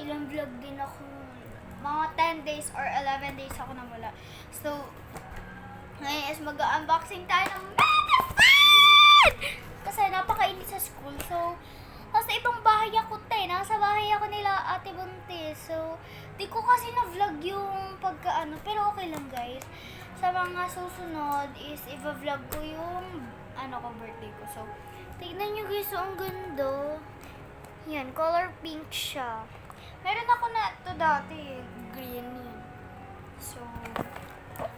ilang vlog din ako. Mga 10 days or 11 days ako nawala. So, ngayon is mag-unboxing tayo ng Mega Fan! Kasi napakainit sa school. So, nasa ibang bahay ako, te. Nasa bahay ako nila Ate Buntis. So, di ko kasi na-vlog yung pagka-ano. Pero okay lang, guys. Sa mga susunod is i-vlog ko yung ano ko, birthday ko. So, tignan nyo guys, oh, ang ganda. Color pink siya. Meron ako na ito dati, green yun. So,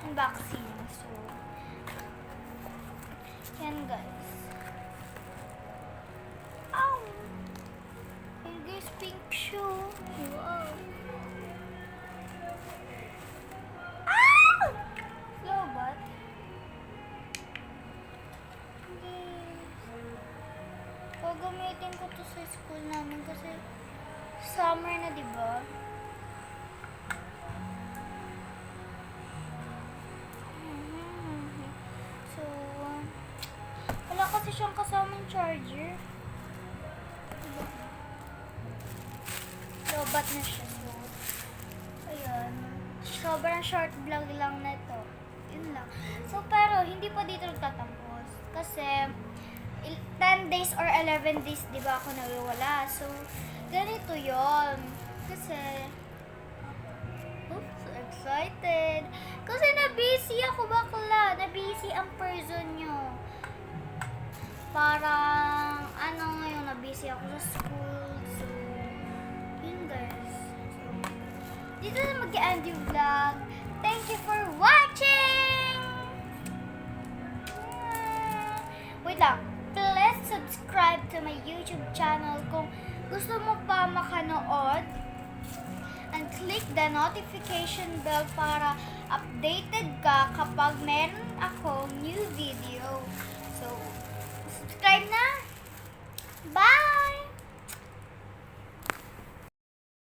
unboxing. So, yan guys. Ow! Yan guys, pink siya. Wow. Gagamitin ko to sa school namin kasi summer na, di ba? So, wala kasi siyang kasamang charger. Lobat na siya. So, ayun. Sobrang short vlog lang na to. Yun lang. So, pero hindi pa dito nagtatapos. Kasi, 10 days or 11 days, di ba ako nawiwala. So, ganito yon Kasi, oops, excited. Kasi na-busy ako bakla. Na-busy ang person nyo. Parang, ano ngayon, na-busy ako sa school. So, yun guys. So, dito na mag-end yung vlog. Thank you for watching! Wait lang to my YouTube channel. Kung gusto mo pa makanood, and click the notification bell para updated ka kapag meron akong new video. So, subscribe na!